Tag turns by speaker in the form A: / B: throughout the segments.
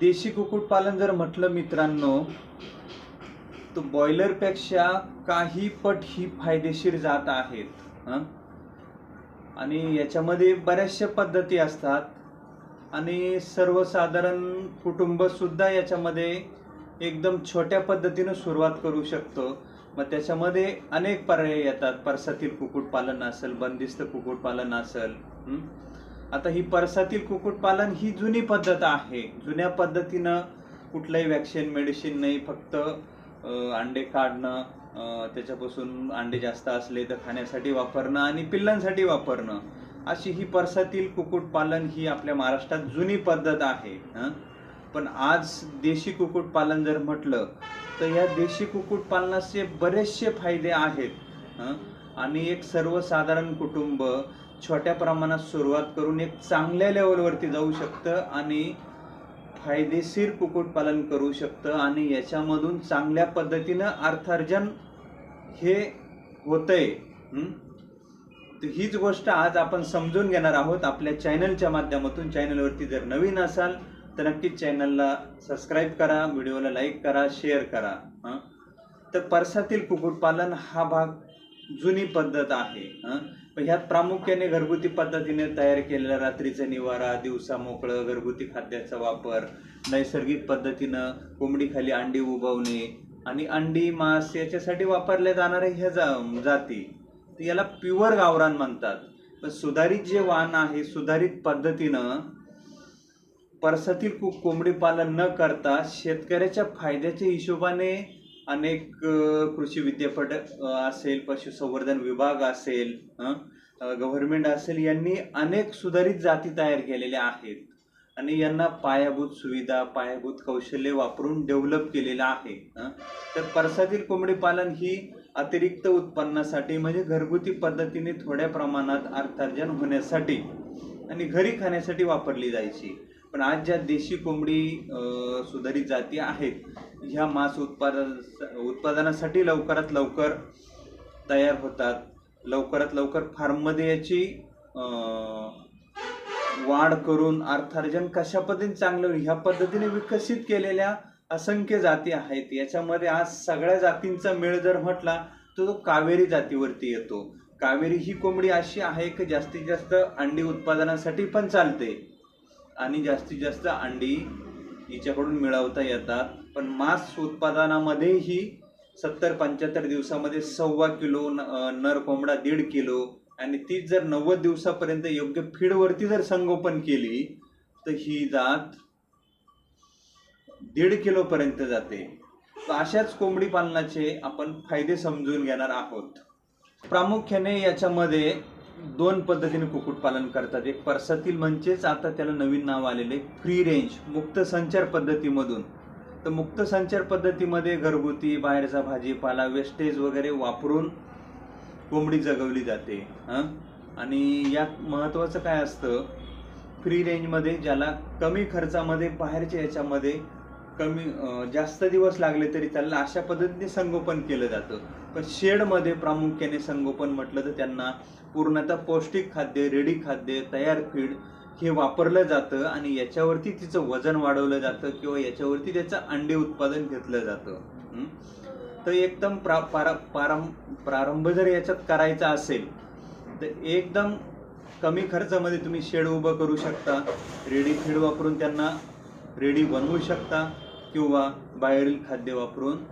A: देशी कुक्कुटपालन जर म्हटलं मित्रांनो तर बॉयलरपेक्षा काही पट ही फायदेशीर जात आहेत आणि याच्यामध्ये बऱ्याचशा पद्धती असतात. आणि सर्वसाधारण कुटुंब सुद्धा याच्यामध्ये एकदम छोट्या पद्धतीनं सुरुवात करू शकतो. मग त्याच्यामध्ये अनेक पर्याय येतात. परसातील कुक्कुटपालन असेल बंदिस्त कुक्कुटपालन असेल आता ही परसातील कुक्कुटपालन ही जुनी पद्धत आहे जुन्या पद्धतीनं कुठलंही वॅक्सिन मेडिसिन नाही फक्त अंडे काढणं त्याच्यापासून अंडे जास्त असले तर खाण्यासाठी वापरणं आणि पिल्लांसाठी वापरणं अशी ही परसातील कुक्कुटपालन ही आपल्या महाराष्ट्रात जुनी पद्धत आहे हं? पण आज देशी कुक्कुटपालन जर म्हटलं तर या देशी कुक्कुटपालनाचे बरेचसे फायदे आहेत हं? आणि एक सर्वसाधारण कुटुंब छोट्या प्रमाणात सुरुवात करून एक चांगल्या लेवलवरती जाऊ शकतं आणि फायदेशीर कुक्कुटपालन करू शकतं आणि याच्यामधून चांगल्या पद्धतीनं अर्थार्जन हे होतंय. तर हीच गोष्ट आज आपण समजून घेणार आहोत. आपल्या चॅनलच्या माध्यमातून चॅनलवरती जर नवीन असाल तर नक्कीच चॅनलला सबस्क्राईब करा व्हिडिओला लाईक करा शेअर करा. हं? तर परसातील कुक्कुटपालन हा भाग जुनी पद्धत आहे. हं? ह्यात प्रामुख्याने घरगुती पद्धतीने तयार केलेला रात्रीचा निवारा दिवसा मोकळं घरगुती खाद्याचा वापर नैसर्गिक पद्धतीनं कोंबडीखाली अंडी उबवणे आणि अंडी मांस याच्यासाठी वापरल्या जाणाऱ्या ह्या जा- जाती याला प्युअर गावरान म्हणतात. पण सुधारित जे वाण आहे सुधारित पद्धतीनं परसातील कु कोंबडी पालन न करता शेतकऱ्याच्या फायद्याच्या हिशोबाने अनेक कृषी विद्यापीठ असेल पशुसंवर्धन विभाग असेल गव्हर्नमेंट असेल यांनी अनेक सुधारित जाती तयार केलेल्या आहेत आणि यांना पायाभूत सुविधा पायाभूत कौशल्य वापरून डेव्हलप केलेलं आहे हं. तर परसातील कोंबडी पालन ही अतिरिक्त उत्पन्नासाठी म्हणजे घरगुती पद्धतीने थोड्या प्रमाणात अर्थार्जन होण्यासाठी आणि घरी खाण्यासाठी वापरली जायची पण आज ज्या देशी कोंबडी सुधारित जाती आहेत ह्या मांस उत्पादन उत्पादनासाठी लवकरात लवकर तयार होतात. लवकरात लवकर फार्ममध्ये याची वाढ करून अर्थार्जन कशा पद्धतीने चांगलं ह्या पद्धतीने विकसित केलेल्या असंख्य जाती आहेत. याच्यामध्ये आज सगळ्या जातींचा मेळ जर म्हटला तर तो कावेरी जातीवरती येतो. कावेरी ही कोंबडी अशी आहे की जास्तीत जास्त अंडी उत्पादनासाठी पण चालते. आणि जास्तीत जास्त अंडी हिच्याकडून मिळवता येतात. पण मांस उत्पादनामध्येही सत्तर पंच्याहत्तर दिवसामध्ये सव्वा किलो न- नर कोंबडा दीड किलो आणि तीच जर नव्वद दिवसापर्यंत योग्य फीडवरती जर संगोपन केली तर ही जात दीड किलोपर्यंत जाते. तर अशाच कोंबडी पालनाचे आपण फायदे समजून घेणार आहोत. प्रामुख्याने याच्यामध्ये दोन पद्धतीने कुक्कुटपालन करतात. एक परसातील म्हणजेच आता त्याला नवीन नाव आलेले फ्री रेंज मुक्त संचार पद्धतीमधून. तर मुक्त संचार पद्धतीमध्ये घरगुती बाहेरचा भाजीपाला वेस्टेज वगैरे वापरून कोंबडी जगवली जाते हां? आणि यात महत्त्वाचं काय असतं फ्री रेंजमध्ये ज्याला कमी खर्चामध्ये बाहेरच्या याच्यामध्ये कमी जास्त दिवस लागले तरी त्यांना अशा पद्धतीने संगोपन केलं जातं. पण शेडमध्ये प्रामुख्याने संगोपन म्हटलं तर त्यांना पूर्णतः पौष्टिक खाद्य रेडी खाद्य तयार फीड हे वापरलं जातं आणि याच्यावरती तिचं वजन वाढवलं जातं किंवा याच्यावरती त्याचं अंडे उत्पादन घेतलं जातं. तर एकदम प्रा पारा पारं प्रारंभ जर याच्यात करायचा असेल तर एकदम कमी खर्चामध्ये तुम्ही शेड उभं करू शकता रेडी फीड वापरून त्यांना रेडी बनवू शकता. किंवा बाहेरील खाद्य वापरून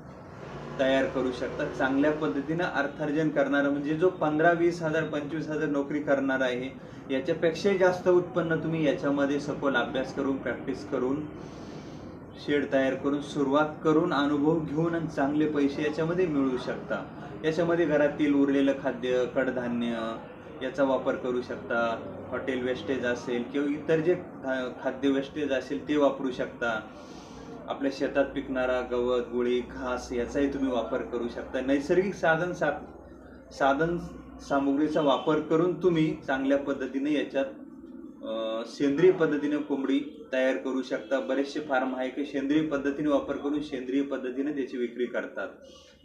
A: तयार करू शकता चांगल्या पद्धतीनं अर्थार्जन करणारा म्हणजे जो पंधरा वीस हजार पंचवीस हजार नोकरी करणार आहे याच्यापेक्षा जास्त उत्पन्न तुम्ही याच्यामध्ये सखोल अभ्यास करून प्रॅक्टिस करून शेड तयार करून सुरुवात करून अनुभव घेऊन आणि चांगले पैसे याच्यामध्ये मिळू शकता. याच्यामध्ये घरातील उरलेलं खाद्य कडधान्य याचा वापर करू शकता. हॉटेल वेस्टेज असेल किंवा इतर जे खाद्य वेस्टेज असेल ते वापरू शकता. आपल्या शेतात पिकणारा गवत गुळी घास याचाही तुम्ही वापर करू शकता. नैसर्गिक साधन सा साधन सामुग्रीचा वापर करून तुम्ही चांगल्या पद्धतीने याच्यात सेंद्रिय पद्धतीने कोंबडी तयार करू शकता. बरेचसे फार्म आहे की सेंद्रिय पद्धतीने वापर करून सेंद्रिय पद्धतीने त्याची विक्री करतात.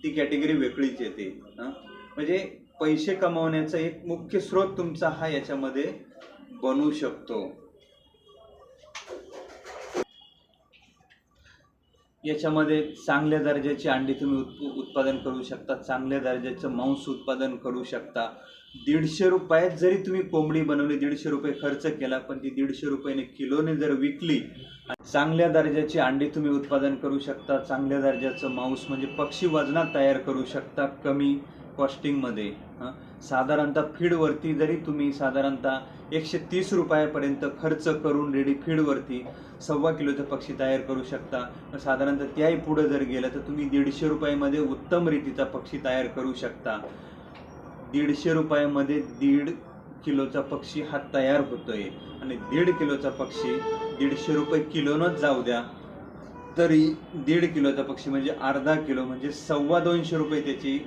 A: ती कॅटेगरी वेगळीच येते म्हणजे पैसे कमावण्याचा एक मुख्य स्रोत तुमचा हा याच्यामध्ये बनू शकतो. याच्यामध्ये चांगल्या दर्जाची अंडी तुम्ही उत्प उत्पादन करू शकता चांगल्या दर्जाचं मांस उत्पादन करू शकता. दीडशे रुपयात जरी तुम्ही कोंबडी बनवली दीडशे रुपये खर्च केला पण ती दीडशे रुपयाने किलोने जर विकली चांगल्या दर्जाची अंडी तुम्ही उत्पादन करू शकता चांगल्या दर्जाचं मांस म्हणजे पक्षी वजनात तयार करू शकता कमी कॉस्टिंगमध्ये साधारणतः फीडवरती जरी तुम्ही साधारणतः एकशे तीस रुपयापर्यंत खर्च करून रेडी फीडवरती सव्वा किलोचं पक्षी तयार करू शकता. साधारणतः त्याही पुढं जर गेलं तर तुम्ही दीडशे रुपयामध्ये उत्तम रीतीचा पक्षी तयार करू शकता. दीडशे रुपयामध्ये दीड किलोचा पक्षी हा तयार होतोय. आणि दीड किलोचा पक्षी दीडशे रुपये किलोनच जाऊ द्या. तरी दीड किलोचा पक्षी म्हणजे अर्धा किलो म्हणजे सव्वा दोनशे रुपये त्याची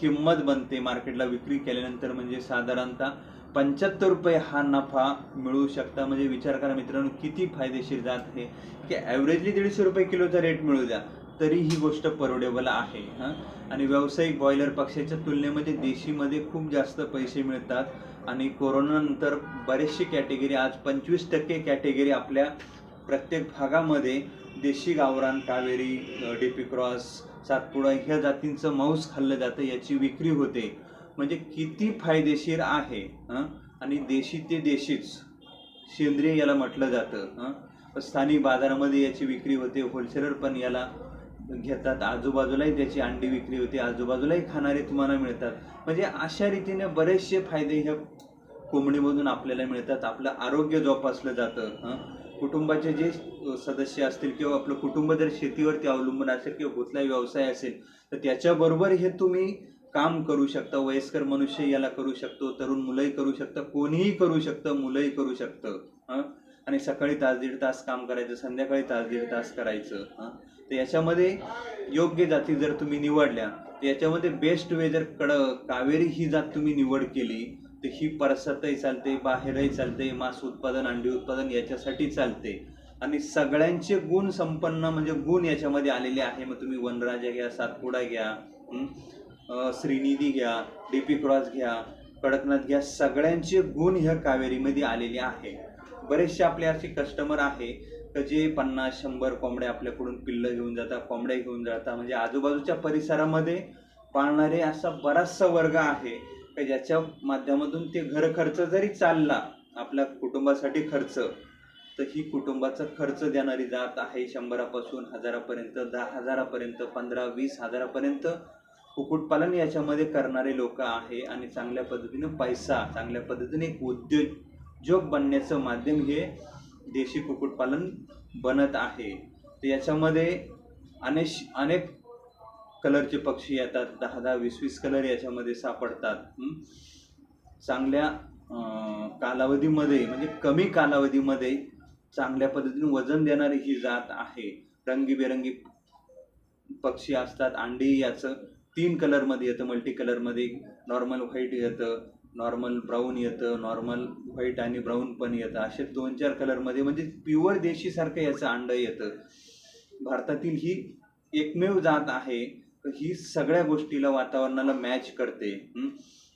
A: किंमत बनते मार्केटला विक्री केल्यानंतर म्हणजे साधारणतः पंच्याहत्तर रुपये हा नफा मिळू शकता. म्हणजे विचार करा मित्रांनो किती फायदेशीर जात आहे की ॲव्हरेजली दीडशे रुपये किलोचा रेट मिळू द्या तरी ही गोष्ट परवडेबल आहे हां. आणि व्यावसायिक बॉयलर पक्षाच्या तुलनेमध्ये देशीमध्ये खूप जास्त पैसे मिळतात. आणि कोरोनानंतर बरेचशी कॅटेगरी आज पंचवीस टक्के कॅटेगरी आपल्या प्रत्येक भागामध्ये देशी गावरान कावेरी डीपी क्रॉस सातपुडा ह्या जातींचं मांस खाल्लं जातं याची विक्री होते. म्हणजे किती फायदेशीर आहे आणि देशी ते देशीच. सेंद्रिय याला म्हटलं जातं स्थानिक बाजारामध्ये याची विक्री होते होलसेलर पण याला घेतात. आजूबाजूलाही त्याची अंडी विक्री होते आजूबाजूलाही खाणारे तुम्हाला मिळतात. म्हणजे अशा रीतीने बरेचसे फायदे ह्या कोंबडीमधून आपल्याला मिळतात. आपलं आरोग्य जोपासलं जातं कुटुंबाचे जे सदस्य असतील किंवा आपलं कुटुंब जर शेतीवरती अवलंबून असेल किंवा कुठलाही व्यवसाय असेल तर त्याच्याबरोबर हे तुम्ही काम करू शकता. वयस्कर मनुष्य याला करू शकतो तरुण मुलंही करू शकतं कोणीही करू शकतं मुलंही करू शकतं आणि सकाळी तास दीड तास काम करायचं संध्याकाळी तास दीड तास करायचं तर याच्यामध्ये योग्य जाती जर तुम्ही निवडल्या तर याच्यामध्ये बेस्ट वे जर कड कावेरी ही जात तुम्ही निवड केली तर ही परसातही चालते बाहेरही चालते मांस उत्पादन अंडी उत्पादन याच्यासाठी चालते. आणि सगळ्यांचे गुण संपन्न म्हणजे गुण याच्यामध्ये आलेले आहे. मग तुम्ही वनराजा घ्या सातपुडा घ्या श्रीनिधी घ्या डीपी क्रॉस घ्या कडकनाथ घ्या सगळ्यांचे गुण ह्या कावेरीमध्ये आलेले आहे. बरेचसे आपले असे कस्टमर आहे का जे पन्नास शंभर कोंबड्या आपल्याकडून पिल्लं घेऊन जातात कोंबड्या घेऊन जातात. म्हणजे आजूबाजूच्या परिसरामध्ये पाळणारे असा बराचसा वर्ग आहे. का ज्याच्या माध्यमातून ते घर खर्च जरी चालला आपल्या कुटुंबासाठी खर्च तर ही कुटुंबाचा खर्च देणारी जात आहे शंभरापासून हजारापर्यंत दहा हजारापर्यंत पंधरा वीस हजारापर्यंत. कुक्कुटपालन याच्यामध्ये करणारे लोक आहे आणि चांगल्या पद्धतीने पैसा चांगल्या पद्धतीने एक उद्योजक बनण्याचं माध्यम हे देशी कुक्कुटपालन बनत आहे. तर याच्यामध्ये अनेश अनेक कलरचे पक्षी येतात दहा दहा वीस वीस कलर याच्यामध्ये सापडतात. चांगल्या कालावधीमध्ये म्हणजे कमी कालावधीमध्ये चांगल्या पद्धतीने वजन देणारी ही जात आहे. रंगीबेरंगी पक्षी असतात. अंडी याचं तीन कलरमध्ये येतं मल्टी कलरमध्ये नॉर्मल व्हाईट येतं नॉर्मल ब्राऊन येतं नॉर्मल व्हाईट आणि ब्राऊन पण येतं. असे दोन चार कलरमध्ये म्हणजे प्युअर देशीसारखं याचं अंड येतं. भारतातील ही एकमेव जात आहे. ही सगळ्या गोष्टीला वातावरणाला मॅच करते.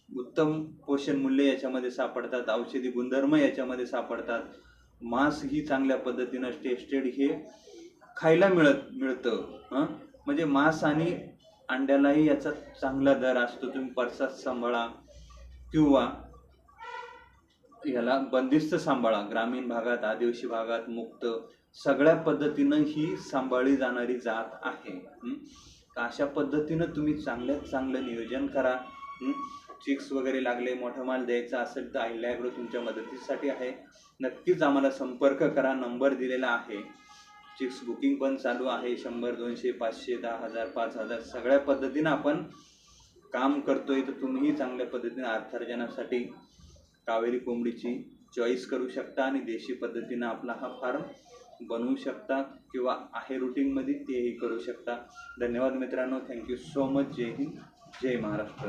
A: उत्तम पोषण मूल्य याच्यामध्ये सापडतात औषधी गुणधर्म याच्यामध्ये सापडतात. मांस ही चांगल्या पद्धतीनं टेस्टेड हे खायला मिळत मिळतं. म्हणजे मांस आणि अंड्यालाही याचा चांगला दर असतो. तुम्ही परसात सांभाळा किंवा याला बंदिस्त सांभाळा. ग्रामीण भागात आदिवासी भागात मुक्त सगळ्या पद्धतीनं ही सांभाळली जाणारी जात आहे. तर अशा पद्धतीनं तुम्ही चांगल्यात चांगलं नियोजन करा. चिक्स वगैरे लागले मोठा माल द्यायचा असेल तर अहिल्याकडे तुमच्या मदतीसाठी आहे. नक्कीच आम्हाला संपर्क करा. नंबर दिलेला आहे. चिक्स बुकिंग पण चालू आहे. शंभर दोनशे पाचशे दहा हजार पाच हजार सगळ्या पद्धतीनं आपण काम करतोय. तर तुम्हीही चांगल्या पद्धतीनं अर्थार्जनासाठी कावेरी कोंबडीची चॉईस करू शकता आणि देशी पद्धतीनं आपला हा फार्म बनवू शकता किंवा आहे रुटीनमध्ये तेही करू शकता. धन्यवाद मित्रांनो. थँक्यू सो मच जय हिंद. जय महाराष्ट्र.